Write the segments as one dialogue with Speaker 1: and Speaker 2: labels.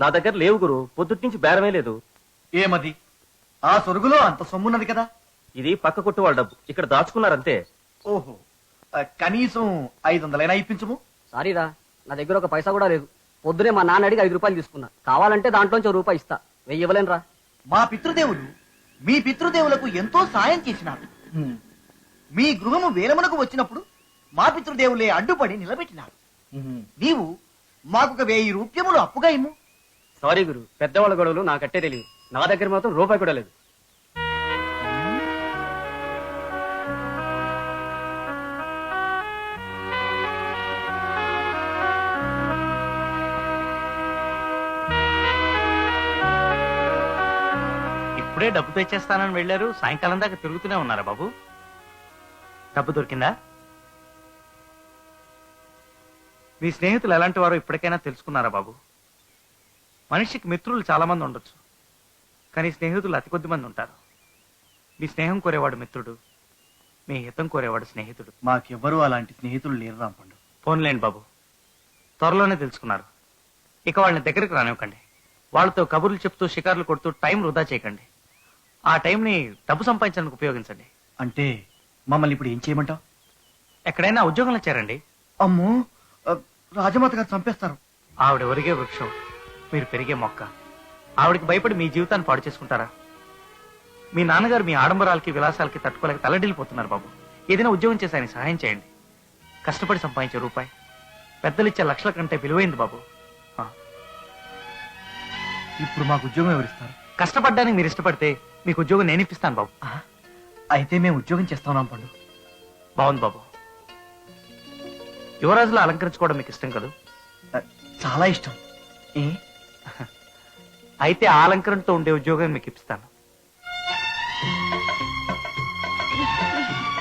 Speaker 1: నా దగ్గర లేవు గురు. పొద్దుటి నుంచి బేరమే లేదు.
Speaker 2: ఏమది? ఆ సొరుగులో అంత సొమ్మున్నది కదా?
Speaker 1: ఇది పక్క కొట్టు వాళ్ళ డబ్బు. ఇక్కడ దాచుకున్నారంతే.
Speaker 2: ఓహో. ఆ, కనీసం ఐదు వందలైనా ఇప్పించము?
Speaker 3: సారీరా నా దగ్గర ఒక పైసా కూడా లేదు. పొద్దునే మా నాన్న అడిగి ఐదు రూపాయలు తీసుకున్నా. కావాలంటే దాంట్లోంచి ఒక రూపాయి ఇస్తా. వెయ్యి ఇవ్వలేనురా.
Speaker 2: మా పితృదేవులు మీ పితృదేవులకు ఎంతో సాయం చేసినారు. మీ గృహము వేలమునకు వచ్చినప్పుడు మా పితృదేవులే అడ్డుపడి నిలబెట్టినారు. నీవు మాకొక వెయ్యి రూప్యములు అప్పుగా ఇమ్ము.
Speaker 1: సారీ గురు పెద్దవాళ్ళ గొడవలు నాకట్టే తెలియదు. నా దగ్గర మాత్రం రూపాయి కూడా లేదు.
Speaker 4: ఇప్పుడే డబ్బు తెచ్చేస్తానని వెళ్ళారు. సాయంకాలం దాకా తిరుగుతూనే ఉన్నారా బాబు? డబ్బు దొరికిందా? మీ స్నేహితులు ఎలాంటి వారో ఇప్పటికైనా తెలుసుకున్నారా బాబు? మనిషికి మిత్రులు చాలా మంది ఉండొచ్చు. కానీ స్నేహితులు అతి కొద్ది మంది ఉంటారు. మీ స్నేహం కోరేవాడు మిత్రుడు మీ హితం కోరేవాడు స్నేహితుడు.
Speaker 2: మాకెవ్వరూ అలాంటి స్నేహితులు లేరు రాంపండు.
Speaker 4: ఫోన్లేండి బాబు. త్వరలోనే తెలుసుకున్నారు. ఇక వాళ్ళని దగ్గరికి రానివ్వకండి. వాళ్ళతో కబుర్లు చెప్తూ షికార్లు కొడుతూ టైం వృధా చేయకండి. ఆ టైంని డబ్బు సంపాదించడానికి ఉపయోగించండి.
Speaker 2: అంటే మమ్మల్ని ఇప్పుడు ఏం చేయమంటావు?
Speaker 4: ఎక్కడైనా ఉద్యోగంలో చేరండి.
Speaker 2: అమ్మో రాజమాత గారు చంపేస్తారు.
Speaker 4: ఆవిడ ఒరిగే వృక్షం. మీరు పెరిగే మొక్క. ఆవిడకి భయపడి మీ జీవితాన్ని పాడు చేసుకుంటారా? మీ నాన్నగారు మీ ఆడంబరాలకి విలాసాలకి తట్టుకోలేక తల్లడిల్లిపోతున్నారు బాబు. ఏదైనా ఉద్యోగం చేసి ఆయన సహాయం చేయండి. కష్టపడి సంపాదించే రూపాయి. పెద్దలిచ్చే లక్షల కంటే విలువైంది బాబు.
Speaker 2: ఇప్పుడు మాకు ఉద్యోగం ఎవరిస్తారు?
Speaker 4: కష్టపడ్డానికి మీరు ఇష్టపడితే మీకు ఉద్యోగం నేను ఇప్పిస్తాను బాబు.
Speaker 2: అయితే మేము ఉద్యోగం చేస్తాం రాంపండు
Speaker 4: బాగుంది బాబు. యువరాజులో అలంకరించుకోవడం మీకు ఇష్టం కదా?
Speaker 2: చాలా ఇష్టం. ఏ?
Speaker 4: అయితే ఆ అలంకరణతో ఉండే ఉద్యోగం మీకు ఇప్పిస్తాను.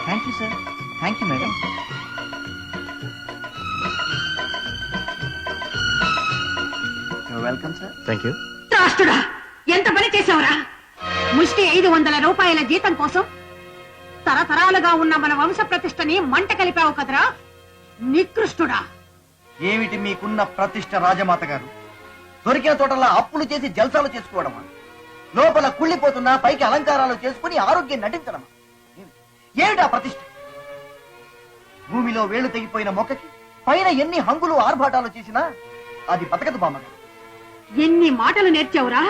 Speaker 2: Thank you sir thank you madam welcome sir
Speaker 1: thank you
Speaker 5: ఎంత పని చేశావురా? ముష్టి ఐదు వందల రూపాయల జీతం కోసం తరతరాలుగా ఉన్న మన వంశ ప్రతిష్టని మంట కలిపావు కదరా? నికృష్టుడా.
Speaker 2: ఏమిటి మీకున్న ప్రతిష్ట రాజమాత గారు? దొరికిన తోటలా అప్పులు చేసి జల్సాలు చేసుకోవడమా లోపల కుళ్ళిపోతున్నా పైకి అలంకారాలు చేసుకుని ఆరోగ్యం నటించడమా ఏమిటా ప్రతిష్ట? భూమిలో వేళ్ళు తెగిపోయిన మొక్కకి పైన ఎన్ని హంగులు ఆర్భాటాలు చేసినా అది బతకదు బామ్మగారు
Speaker 5: ఎన్ని మాటలు నేర్చావురా?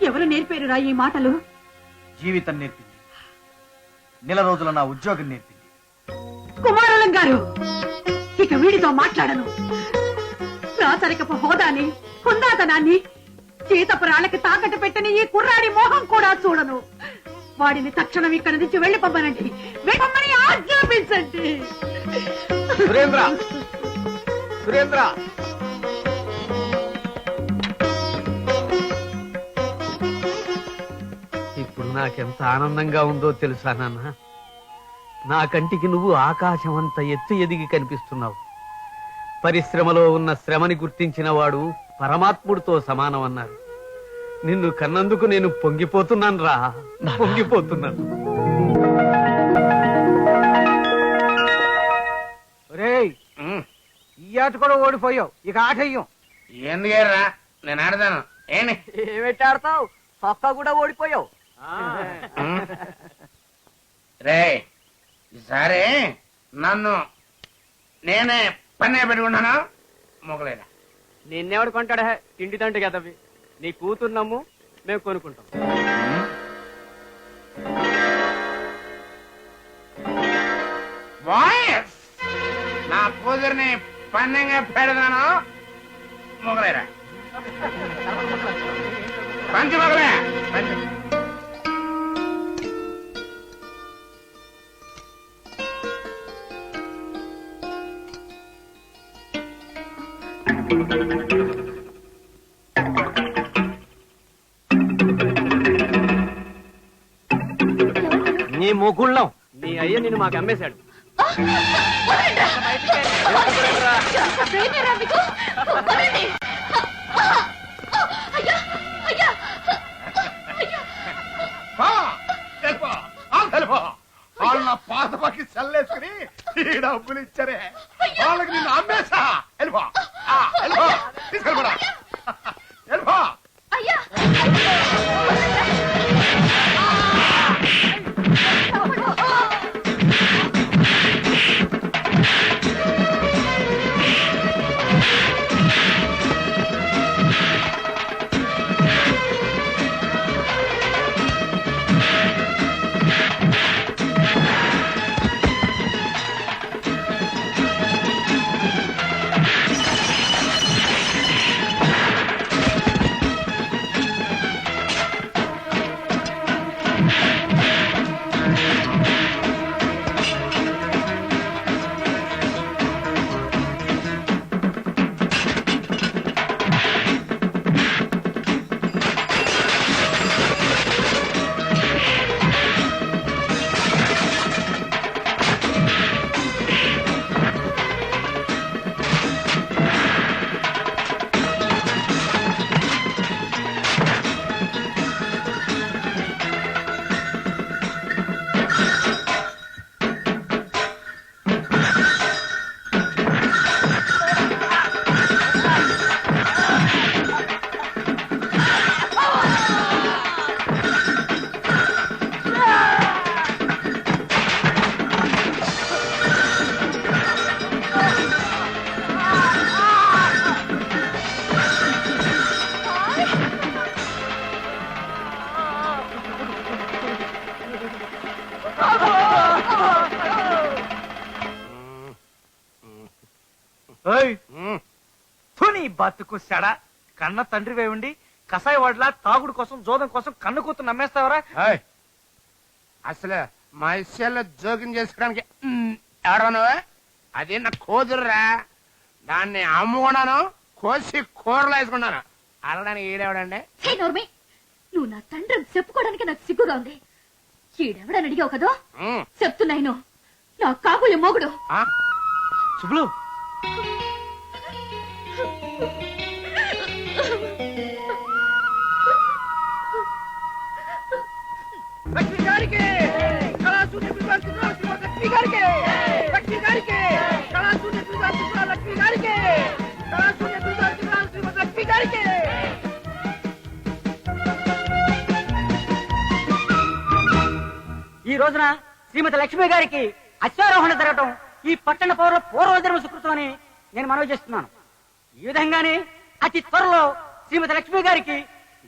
Speaker 5: ఎవరు నేర్పారురా ఈ మాటలు?
Speaker 2: జీవితం నేర్పింది. నెల రోజుల నా ఉద్యోగం నేర్పింది.
Speaker 5: కుమారులం గారు ఇక వీడితో మాట్లాడను. రాచరికపు హోదాని హుందాతనాన్ని చేతపురాళ్ళకి తాకట్టు పెట్టని ఈ కుర్రాడి మోహం కూడా చూడను. వాడిని తక్షణం ఇక్కడ నుంచి వెళ్ళిపోమ్మనండి. వెళ్ళమని ఆజ్ఞాపించండి.
Speaker 1: సురేంద్ర! సురేంద్ర!
Speaker 6: ఇప్పుడు నాకెంత ఆనందంగా ఉందో తెలుసా నాన్న? నా కంటికి నువ్వు ఆకాశం అంత ఎత్తు ఎదిగి కనిపిస్తున్నావు. పరిశ్రమలో ఉన్న శ్రమని గుర్తించిన వాడు పరమాత్ముడితో సమానం అన్నారు నిన్ను కన్నందుకు నేను పొంగిపోతున్నాను. రా పొంగిపోతున్నాను
Speaker 7: ఈ ఆట కూడా ఓడిపోయావు. ఇక ఆట అయ్యం
Speaker 8: ఎందుకేరా నేను ఆడతాను. ఏంటి
Speaker 3: ఏమిటి ఆడతావు? సొక్క కూడా ఓడిపోయావు.
Speaker 8: రే ఈసారి నన్ను నేనే పన్నే పెట్టుకున్నాను మొగలేదా
Speaker 3: నిన్నెవడు కొంటాడా? తిండి తండ్రి కదవి నీ కూతురు నమ్ము మేము కొనుక్కుంటాం.
Speaker 8: నా కూతురిని పన్నెంగా పెడతాను. మొగలేరా పంచి మొగలే. పంచి
Speaker 6: నీ ముకుళ్ళం
Speaker 3: నీ అయ్య నిన్ను మాకు అమ్మేశాడు.
Speaker 8: వాళ్ళు నా పాత పక్కి చల్లేసుకుని ఈ డబ్బులు ఇచ్చారే. వాళ్ళకి నిన్ను అమ్మేసా వెళ్ళిపో. ఆ, తీసుకెళ్ళిపోరా
Speaker 4: బతుకు సెడ. కన్న తండ్రి వేయండి కసాయి వాడ్లా తాగుడు కోసం జోదం కోసం కన్ను కూతురు నమ్మేస్తావరా?
Speaker 8: అసలు మా ఇష్యాల్లో జోక్యం చేసుకోవడానికి మ్, ఎవడను అది నా కూతురురా. దాన్ని అమ్ముకున్నాను కోసి కూరలు వేసుకున్నాను. అలడానికి ఈడేవాడండి
Speaker 9: హే నోర్మి! నువ్వు నా తండ్రి చెప్పుకోవడానికి నాకు సిగ్గుగా ఉంది. ఈడెవడని అడిగావు కదా?
Speaker 8: మ్,
Speaker 9: చెప్తున్నాయిను నా కాబోయే మొగుడు.
Speaker 8: ఆ?
Speaker 3: రోజున శ్రీమతి లక్ష్మి గారికి అశ్వారోహణ జరగటం ఈ పట్టణ పౌరుల పూర్వజన్మ సుకృతం అని నేను మనవి చేస్తున్నాను. ఈ విధంగానే అతి త్వరలో శ్రీమతి లక్ష్మి గారికి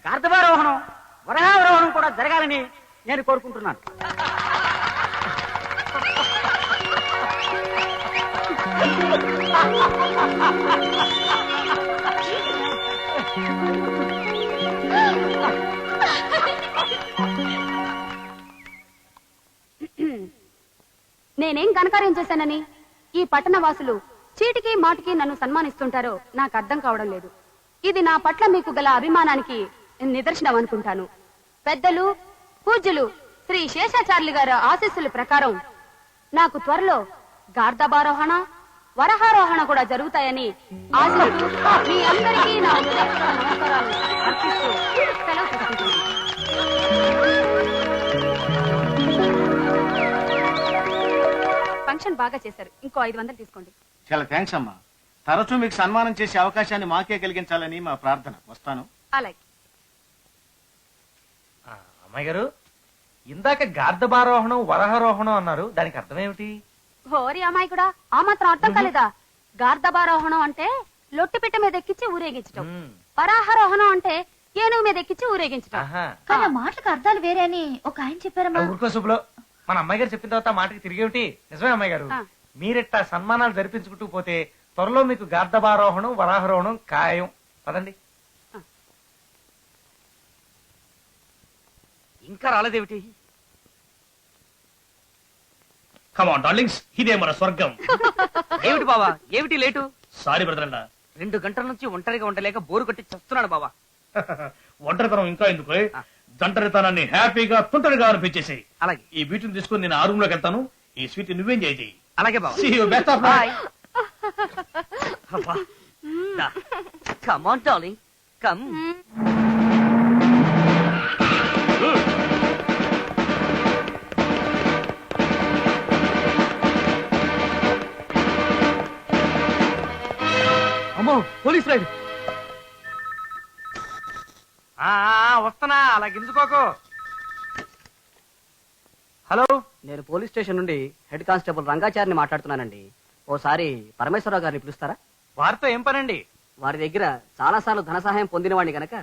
Speaker 3: గార్ధవారోహణం వరహావరోహణం కూడా జరగాలని నేను కోరుకుంటున్నాను.
Speaker 9: నేనేం ఘనకార్యం చేశానని ఈ పట్టణ వాసులు చీటికి మాటికి నన్ను సన్మానిస్తుంటారో నాకు అర్థం కావడం లేదు. ఇది నా పట్ల మీకు గల అభిమానానికి నిదర్శనం అనుకుంటాను. పెద్దలు పూజ్యులు శ్రీ శేషాచార్యులు గారి ఆశీస్సుల ప్రకారం నాకు త్వరలో గార్ధబారోహణ వరహారోహణ కూడా జరుగుతాయని ఆశిస్తూ మీ అందరికీ నా హృదయపూర్వక నమస్కారాలు అర్పిస్తూ సెలవు ఫంక్షన్ బాగా చేశారు. ఇంకో ఐదు వందలు తీసుకోండి.
Speaker 10: చాలా థ్యాంక్స్ అమ్మా. తరచూ మీకు సన్మానం చేసే అవకాశాన్ని మాకే కలిగించాలని మా ప్రార్థన. వస్తాను.
Speaker 9: అలాగే.
Speaker 4: అమ్మాయి గారు ఇందాక గార్ధబారోహణం వరహారోహణం అన్నారు. దానికి అర్థం ఏమిటి?
Speaker 9: హోరి అమ్మాయి కూడా ఆ మాత్రం అర్థం కాలేదా? గార్ధబారోహణం అంటే లొట్టిపిట్ట మీద ఎక్కించి ఊరేగించటం. వరాహారోహణం అంటే ఏనుగు మీద ఎక్కించి ఊరేగించటం. కానీ మాటలకు అర్థాలు వేరే అని ఒక ఆయన చెప్పారమ్మా.
Speaker 4: ఊరుకో శుభ్లో మన అమ్మాయి గారు చెప్పిన తర్వాత మాటకి తిరిగేమిటి? నిజమే అమ్మాయి గారు. మీరిట్టా సన్మానాలు జరిపించుకుంటూ పోతే త్వరలో మీకు గార్ధబారోహణం వరాహరోహణం ఖాయం. పదండి.
Speaker 3: ఇంకా రాలేదేమిటి?
Speaker 11: కమాన్ డార్లింగ్స్ ఇదే మన స్వర్గం.
Speaker 3: ఏమిటి బావా? ఏమిటి లేటు?
Speaker 11: సారీ బ్రదర్ అన్న.
Speaker 3: రెండు గంటల నుంచి ఒంటరిగా ఉండలేక బోరు కొట్టి చస్తున్నాడు బావా.
Speaker 11: ఒంటరితనం ఇంకా ఎందుకు జంటరితనాన్ని హ్యాపీగా తుంటరిగా అనిపించేసి
Speaker 3: అలాగే.
Speaker 11: ఈ వీటిని తీసుకుని నేను ఆ రూమ్లోకి వెళ్తాను. ఈ స్వీట్ నువ్వేం చేయి
Speaker 3: అలాగే. Bye come on darling come
Speaker 4: అలా గింజుకోకు హలో?
Speaker 3: నేను పోలీస్ స్టేషన్ నుండి హెడ్ కానిస్టేబుల్ రంగాచారిని మాట్లాడుతున్నానండి. ఓసారి పరమేశ్వరరావు గారిని పిలుస్తారా?
Speaker 4: వారితో ఏం పనండి?
Speaker 3: వారి దగ్గర చాలా సార్లు ధన సహాయం పొందినవాడిని గనక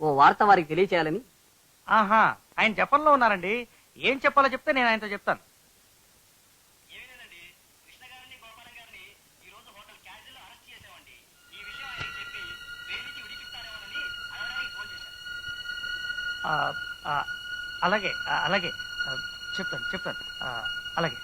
Speaker 3: ఓ వార్త వారికి తెలియచేయాలని.
Speaker 4: ఆహా ఆయన జపంలో ఉన్నారండి. ఏం చెప్పాలో చెప్తే నేను ఆయనతో చెప్తాను ఆ, ఆ, అలాగే ఆ, అలాగే. ఆ, చెప్తాను చెప్తాను. ఆ, అలాగే.